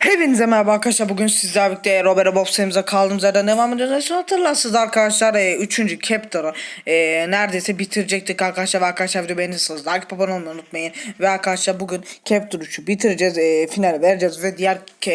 Hepinize merhaba arkadaşlar. Bugün sizlerle birlikte Robert Bob serimize kaldığımız yerden devam ediyoruz. Hatırlarsınız arkadaşlar 3. Chapter'ı e, neredeyse bitirecektik arkadaşlar. Ve arkadaşlar video beğenirseniz like abone olmayı unutmayın. Ve arkadaşlar bugün Chapter 3'ü bitireceğiz. E, finale vereceğiz ve diğer e,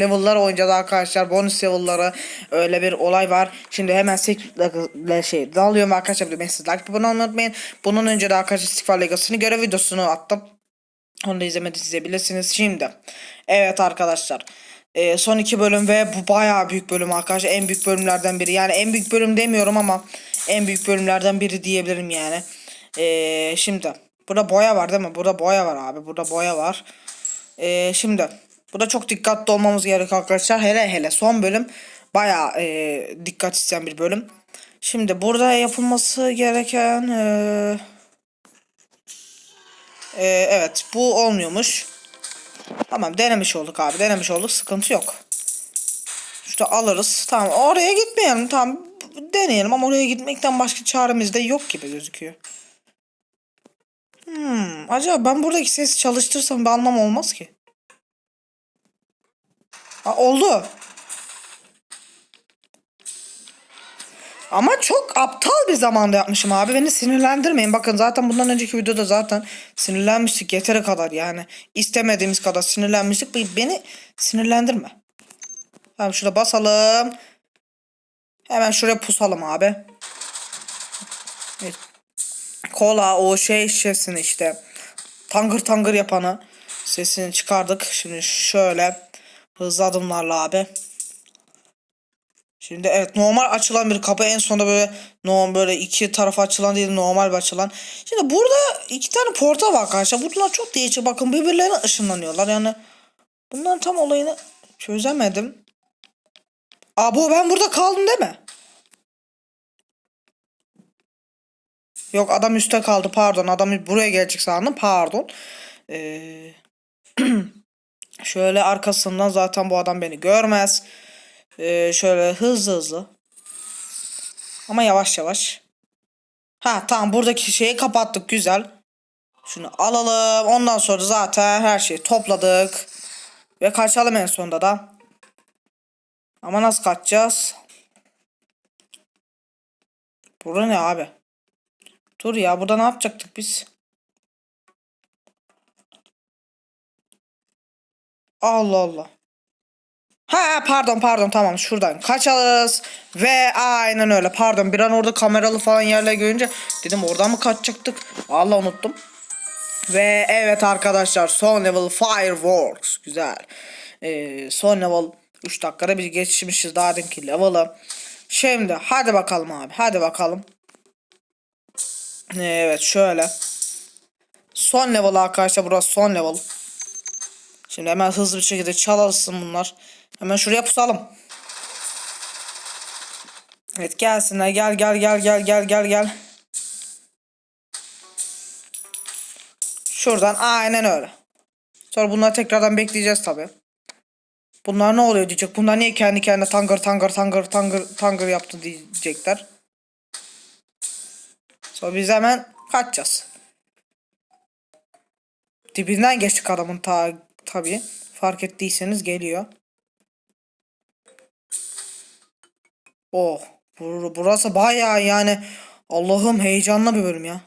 level'lar oynayacağız arkadaşlar. Bonus level'ları öyle bir olay var. Şimdi hemen sekretle şey dalıyorum arkadaşlar. Video beğenirseniz like abone olmayı unutmayın. Bunun önce de arkadaşlar Stifar Legacy'ni görev videosunu attım. Onu da izlemediyseniz izleyebilirsiniz. Şimdi evet arkadaşlar. Ee, son iki bölüm ve bu bayağı büyük bölüm arkadaşlar. En büyük bölümlerden biri. Yani en büyük bölüm demiyorum ama en büyük bölümlerden biri diyebilirim yani. Ee, şimdi burada boya var değil mi? Burada boya var abi. Burada boya var. Ee, şimdi burada çok dikkatli olmamız gerekiyor arkadaşlar. Hele hele son bölüm bayağı e, dikkat isteyen bir bölüm. Şimdi burada yapılması gereken... E, ee, evet bu olmuyormuş. Tamam denemiş olduk abi denemiş olduk sıkıntı yok. Şurada alırız. Tamam oraya gitmeyelim tamam deneyelim ama oraya gitmekten başka çaremiz de yok gibi gözüküyor. Hmm, acaba ben buradaki sesi çalıştırsam bir anlam olmaz ki. Ha, oldu. Ama çok aptal bir zamanda yapmışım abi. Beni sinirlendirmeyin. Bakın zaten bundan önceki videoda zaten sinirlenmiştik yeteri kadar yani. istemediğimiz kadar sinirlenmiştik. Be- Beni sinirlendirme. Tamam şurada basalım. Hemen şuraya pusalım abi. Evet. Kola o şey şişesini işte. Tangır tangır yapanı. Sesini çıkardık. Şimdi şöyle hızlı adımlarla abi. Şimdi evet normal açılan bir kapı en sonunda böyle normal böyle iki tarafa açılan değil normal bir açılan. Şimdi burada iki tane porta var arkadaşlar. Bunlar çok değişik. Bakın birbirlerine ışınlanıyorlar. Yani bunların tam olayını çözemedim. Abo ben burada kaldım değil mi? Yok adam üstte kaldı pardon. Adam buraya gelecek sandım pardon. Ee, şöyle arkasından zaten bu adam beni görmez. Ee, şöyle hızlı hızlı. Ama yavaş yavaş. Ha tamam buradaki şeyi kapattık güzel. Şunu alalım. Ondan sonra zaten her şeyi topladık. Ve kaçalım en sonunda da. Ama nasıl kaçacağız? Burada ne abi? Dur ya burada ne yapacaktık biz? Allah Allah. Ha pardon pardon tamam şuradan kaçarız. Ve aynen öyle pardon bir an orada kameralı falan yerler görünce dedim oradan mı kaçacaktık? Allah unuttum. Ve evet arkadaşlar son level fireworks güzel. Ee, son level 3 dakikada bir geçmişiz daha deminki level'ı. Şimdi hadi bakalım abi hadi bakalım. Evet şöyle. Son level arkadaşlar burası son level. Şimdi hemen hızlı bir şekilde çalalsın bunlar. Hemen şuraya pusalım. Evet gelsinler gel gel gel gel gel gel gel. Şuradan aynen öyle. Sonra bunları tekrardan bekleyeceğiz tabi. Bunlar ne oluyor diyecek. Bunlar niye kendi kendine tangır tangır tangır tangır tangır yaptı diyecekler. Sonra biz hemen kaçacağız. Dibinden geçtik adamın ta tabi. Fark ettiyseniz geliyor. Oh. bur- Burası bayağı yani Allah'ım heyecanlı bir bölüm ya.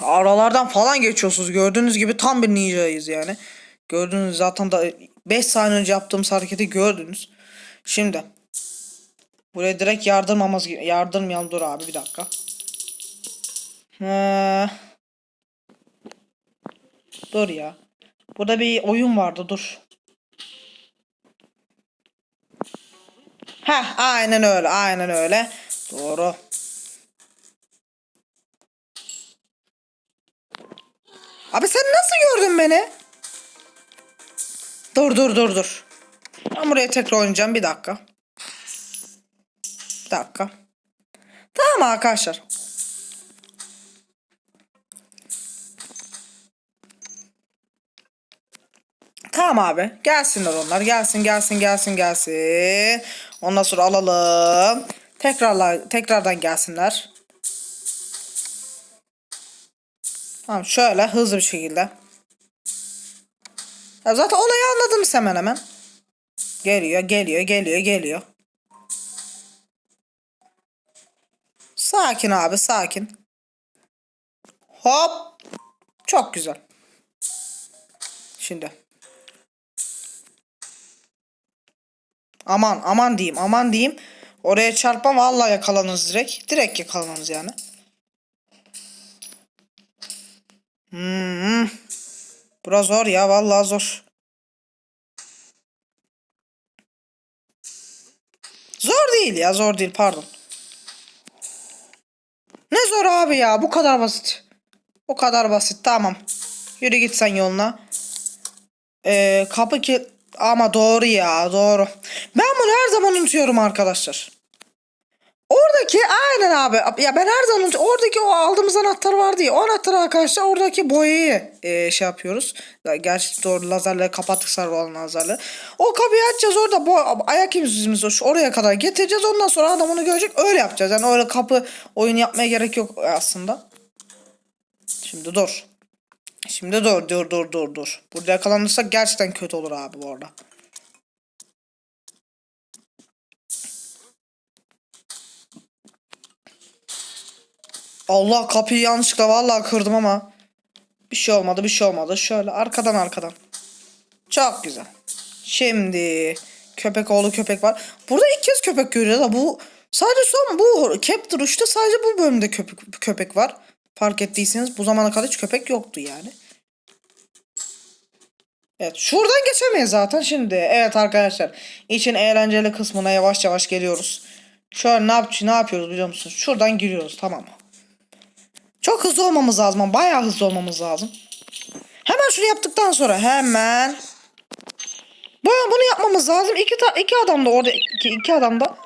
Aralardan falan geçiyorsunuz. Gördüğünüz gibi tam bir ninjayız yani. Gördüğünüz zaten da 5 saniye önce yaptığımız hareketi gördünüz. Şimdi buraya direkt yardırmamız yardırmayalım dur abi bir dakika. Ee, dur ya. Burada bir oyun vardı dur. Heh aynen öyle aynen öyle. Doğru. Abi sen nasıl gördün beni? Dur dur dur dur. Ben buraya tekrar oynayacağım bir dakika. Bir dakika. Tamam arkadaşlar. Tamam abi. Gelsinler onlar. Gelsin gelsin gelsin gelsin. Ondan sonra alalım. Tekrarlar, tekrardan gelsinler. Tamam şöyle hızlı bir şekilde. Ya zaten olayı anladınız hemen hemen. Geliyor, geliyor, geliyor, geliyor. Sakin abi, sakin. Hop. Çok güzel. Şimdi. Aman, aman diyeyim, aman diyeyim. Oraya çarpma vallahi yakalanırız direkt. Direkt yakalanırız yani. Hmm. Biraz zor ya vallahi zor. Zor değil ya zor değil pardon. Ne zor abi ya bu kadar basit. Bu kadar basit tamam. Yürü git sen yoluna. Ee, kapı ki ama doğru ya doğru. Ben bunu her zaman unutuyorum arkadaşlar. Oradaki aynen abi. Ya ben her zaman. Oradaki o aldığımız anahtar vardı ya. O anahtar arkadaşlar oradaki boyayı e, şey yapıyoruz. Ya Gerçi doğru lazerle kapattık sarı olan lazerle. O kapıyı açacağız orada bu ayak izimizi oraya kadar getireceğiz. Ondan sonra adam onu görecek öyle yapacağız. Yani öyle kapı oyun yapmaya gerek yok aslında. Şimdi dur. Şimdi dur dur dur dur dur. Burada yakalanırsak gerçekten kötü olur abi bu arada. Allah kapıyı yanlışlıkla vallahi kırdım ama. Bir şey olmadı bir şey olmadı. Şöyle arkadan arkadan. Çok güzel. Şimdi köpek oğlu köpek var. Burada ilk kez köpek görüyoruz da bu sadece son bu Chapter 3'te sadece bu bölümde köpek, köpek var. Fark ettiyseniz bu zamana kadar hiç köpek yoktu yani. Evet şuradan geçemeyiz zaten şimdi. Evet arkadaşlar için eğlenceli kısmına yavaş yavaş geliyoruz. Şöyle ne, yap ne yapıyoruz biliyor musunuz? Şuradan giriyoruz tamam? Çok hızlı olmamız lazım. ama Bayağı hızlı olmamız lazım. Hemen şunu yaptıktan sonra hemen Baya bunu yapmamız lazım. İki, ta iki adam da orada iki, iki adam da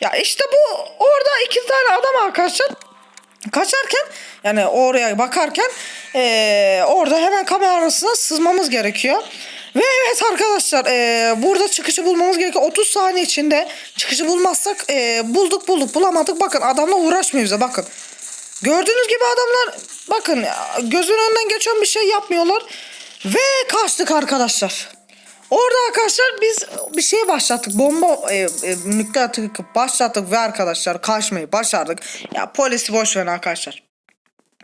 Ya işte bu orada iki tane adam arkadaşlar kaçarken yani oraya bakarken eee, orada hemen kamera arasına sızmamız gerekiyor. Ve evet arkadaşlar eee, burada çıkışı bulmamız gerekiyor. 30 saniye içinde çıkışı bulmazsak eee, bulduk bulduk bulamadık. Bakın adamla uğraşmıyor bize bakın. Gördüğünüz gibi adamlar bakın gözün önünden geçen bir şey yapmıyorlar. Ve kaçtık arkadaşlar. Orada arkadaşlar biz bir şey başlattık. Bomba e, e, nükleer başlattık ve arkadaşlar kaçmayı başardık. Ya polisi boş verin arkadaşlar.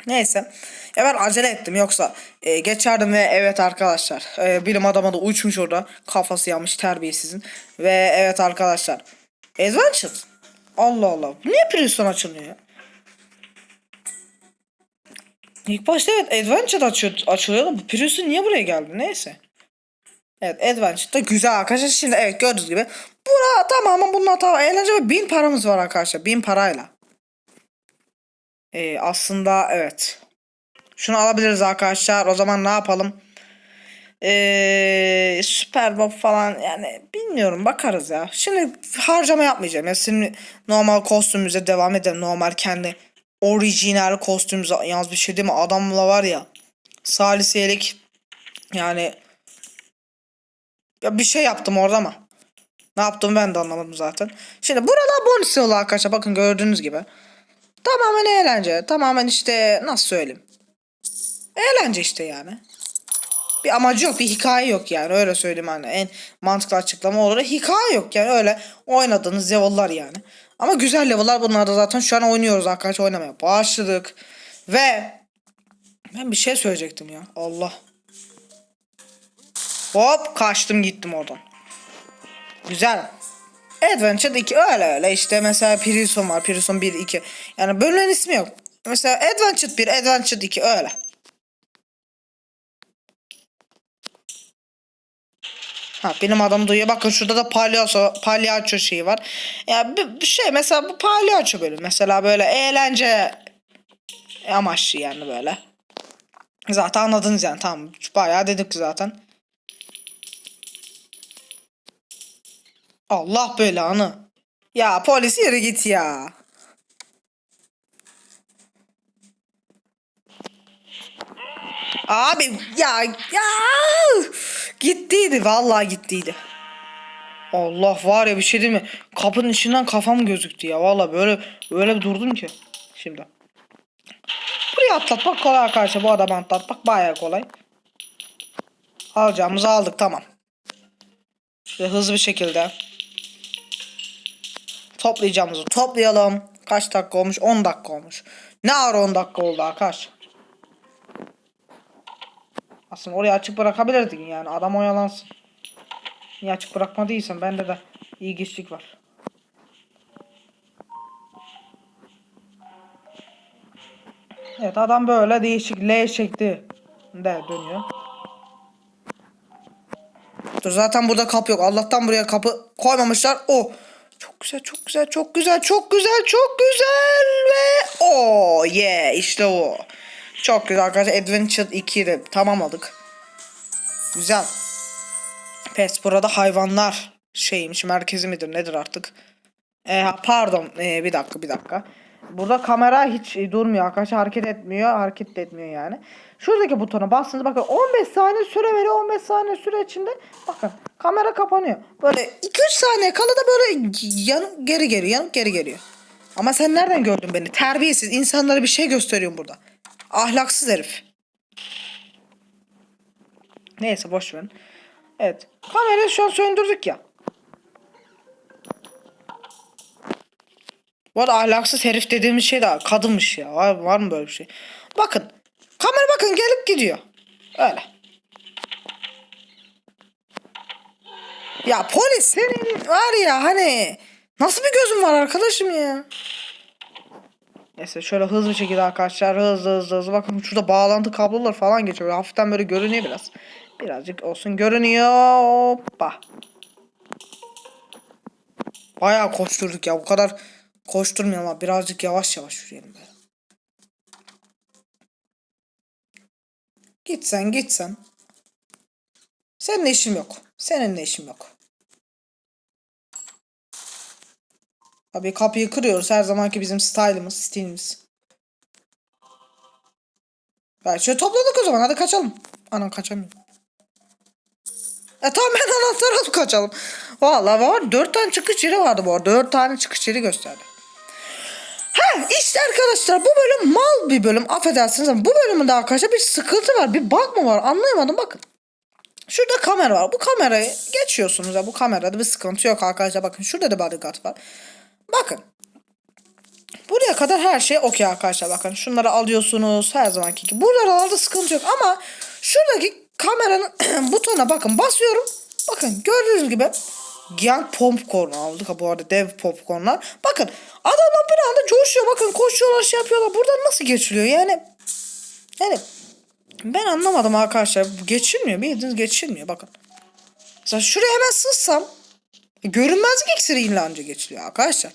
Neyse. Ya ben acele ettim yoksa e, geçerdim ve evet arkadaşlar e, bilim adamı da uçmuş orada kafası yanmış terbiyesizin ve evet arkadaşlar Adventure Allah Allah niye Priston açılmıyor ya? İlk başta evet Adventure açıyor, açılıyor bu Priston niye buraya geldi neyse. Evet Adventure da güzel arkadaşlar. Şimdi evet gördüğünüz gibi. Bura tamamen bunun hata eğlence ve bin paramız var arkadaşlar. Bin parayla. Ee, aslında evet. Şunu alabiliriz arkadaşlar. O zaman ne yapalım? Ee, Super Bob falan yani bilmiyorum bakarız ya. Şimdi harcama yapmayacağım. Ya şimdi normal kostümümüze devam edelim. Normal kendi orijinal kostümümüze yalnız bir şey değil mi? Adamla var ya saliselik yani ya bir şey yaptım orada ama. Ne yaptım ben de anlamadım zaten. Şimdi burada bonus yolu arkadaşlar bakın gördüğünüz gibi. Tamamen eğlence. Tamamen işte nasıl söyleyeyim. Eğlence işte yani. Bir amacı yok bir hikaye yok yani öyle söyleyeyim hani en mantıklı açıklama olur. Hikaye yok yani öyle oynadığınız level'lar yani. Ama güzel level'lar bunlar da zaten şu an oynuyoruz arkadaşlar oynamaya başladık. Ve ben bir şey söyleyecektim ya Allah. Hop kaçtım gittim oradan. Güzel. Adventure 2 öyle öyle işte mesela Prison var. Prison 1 2. Yani bölümlerin ismi yok. Mesela Adventure 1, Adventure 2 öyle. Ha benim adam duyuyor. Bakın şurada da palyaço, palyaço şeyi var. Ya bir şey mesela bu palyaço bölüm. Mesela böyle eğlence amaçlı yani böyle. Zaten anladınız yani tamam. Bayağı dedik zaten. Allah belanı. Ya polis yere git ya. Abi ya ya gittiydi vallahi gittiydi. Allah var ya bir şey değil mi? Kapının içinden kafam gözüktü ya. Vallahi böyle böyle durdum ki. Şimdi. buraya atlatmak kolay arkadaşlar. Bu adamı atlatmak bayağı kolay. Alacağımızı aldık tamam. Şöyle hızlı bir şekilde. Toplayacağımızı toplayalım. Kaç dakika olmuş? 10 dakika olmuş. Ne ara 10 dakika oldu arkadaş. Aslında orayı açık bırakabilirdik yani adam oyalansın. Niye açık bırakmadıysan bende de ilginçlik var. Evet adam böyle değişik L şekli de dönüyor. Dur zaten burada kapı yok. Allah'tan buraya kapı koymamışlar. O çok güzel, çok güzel, çok güzel, çok güzel, çok güzel ve o yeah işte o. Çok güzel arkadaşlar. Adventure 2'yi de tamamladık. Güzel. Pes burada hayvanlar şeymiş merkezi midir nedir artık? Ee, pardon ee, bir dakika bir dakika. Burada kamera hiç durmuyor arkadaşlar hareket etmiyor hareket de etmiyor yani. Şuradaki butona bastığınızda bakın 15 saniye süre veriyor 15 saniye süre içinde bakın kamera kapanıyor. Böyle 2-3 saniye kala da böyle yanıp geri geliyor yanıp geri geliyor. Ama sen nereden gördün beni? Terbiyesiz insanlara bir şey gösteriyorum burada. Ahlaksız herif. Neyse boş verin. Evet. Kamerayı şu an söndürdük ya. Bu arada ahlaksız herif dediğimiz şey de kadınmış ya. Var, var mı böyle bir şey? Bakın. Kamera bakın gelip gidiyor. Öyle. Ya polis senin var ya hani nasıl bir gözün var arkadaşım ya. Neyse şöyle hızlı şekilde arkadaşlar hızlı hızlı hızlı bakın şurada bağlantı kablolar falan geçiyor. Hafiften böyle görünüyor biraz. Birazcık olsun görünüyor. Hoppa. Bayağı koşturduk ya bu kadar koşturmayalım ama birazcık yavaş yavaş yürüyelim böyle. Gitsen gitsen. Seninle işim yok. Seninle işim yok. Tabii kapıyı kırıyoruz. Her zamanki bizim style'ımız, stilimiz. Ya şöyle topladık o zaman. Hadi kaçalım. Anam kaçamıyorum. E tamam ben anahtar alıp kaçalım. Vallahi var. Dört tane çıkış yeri vardı bu arada. Dört tane çıkış yeri gösterdi. Ha işte arkadaşlar bu bölüm mal bir bölüm. Affedersiniz ama bu bölümünde arkadaşlar bir sıkıntı var. Bir bug mı var anlayamadım bakın. Şurada kamera var. Bu kamerayı geçiyorsunuz ya. Bu kamerada bir sıkıntı yok arkadaşlar. Bakın şurada da bodyguard var. Bakın. Buraya kadar her şey okey arkadaşlar. Bakın şunları alıyorsunuz. Her zamanki gibi. Buralarda sıkıntı yok. Ama şuradaki kameranın butona bakın basıyorum. Bakın gördüğünüz gibi Giant popcorn aldık. Ha, bu arada dev popcornlar. Bakın adamlar bir anda coşuyor. Bakın koşuyorlar şey yapıyorlar. Buradan nasıl geçiliyor yani? Yani ben anlamadım arkadaşlar. Geçilmiyor. Bildiğiniz geçilmiyor. Bakın. Mesela şuraya hemen sızsam görünmezlik iksiri ile anca geçiliyor arkadaşlar.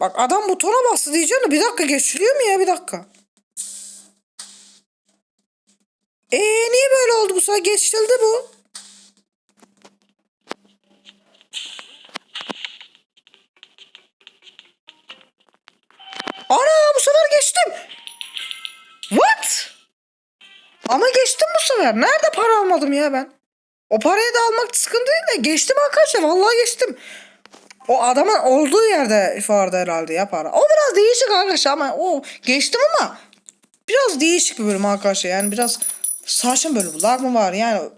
Bak adam butona bastı diyeceğim de bir dakika geçiliyor mu ya bir dakika. Eee niye böyle oldu bu sefer geçildi bu. Ana bu sefer geçtim. What? Ama geçtim bu sefer. Nerede para almadım ya ben? O parayı da almak sıkıntı değil de geçtim arkadaşlar. Vallahi geçtim. O adamın olduğu yerde vardı herhalde ya para. O biraz değişik arkadaşlar ama o geçtim ama biraz değişik bir bölüm arkadaşlar. Yani biraz saçma bölüm. Lag mı var yani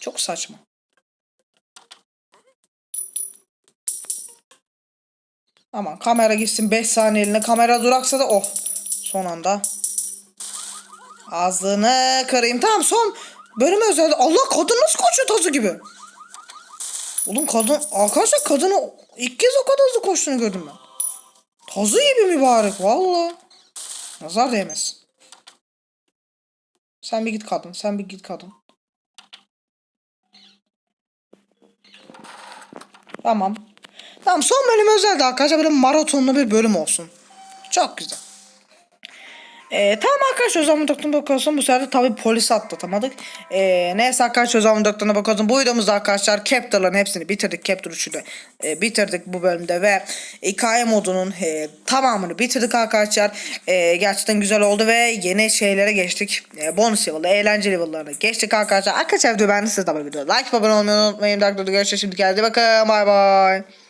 çok saçma. Aman kamera gitsin 5 saniye eline. Kamera duraksa da oh. Son anda. Ağzını kırayım. Tamam son bölüm özel. Allah kadın nasıl koşuyor tazı gibi. Oğlum kadın arkadaşlar kadını ilk kez o kadar hızlı koştuğunu gördüm ben. Tazı gibi mübarek valla. Nazar değmez. Sen bir git kadın. Sen bir git kadın. Tamam. Tamam son bölüm özeldi arkadaşlar. Böyle maratonlu bir bölüm olsun. Çok güzel. Ee, tamam arkadaşlar o zaman doktoruna bakalım. Bu sefer de tabii polis atlatamadık. Ee, neyse arkadaşlar o zaman doktoruna bakalım. Bu videomuzda arkadaşlar Captor'ların hepsini bitirdik. Captor 3'ü de e, bitirdik bu bölümde ve hikaye modunun e, tamamını bitirdik arkadaşlar. E, gerçekten güzel oldu ve yeni şeylere geçtik. E, bonus level, eğlence level'larına geçtik arkadaşlar. Arkadaşlar video beğendiyseniz de bu videoda like abone olmayı unutmayın. Dakika görüşürüz. Şimdi kendinize bakın. Bay bay.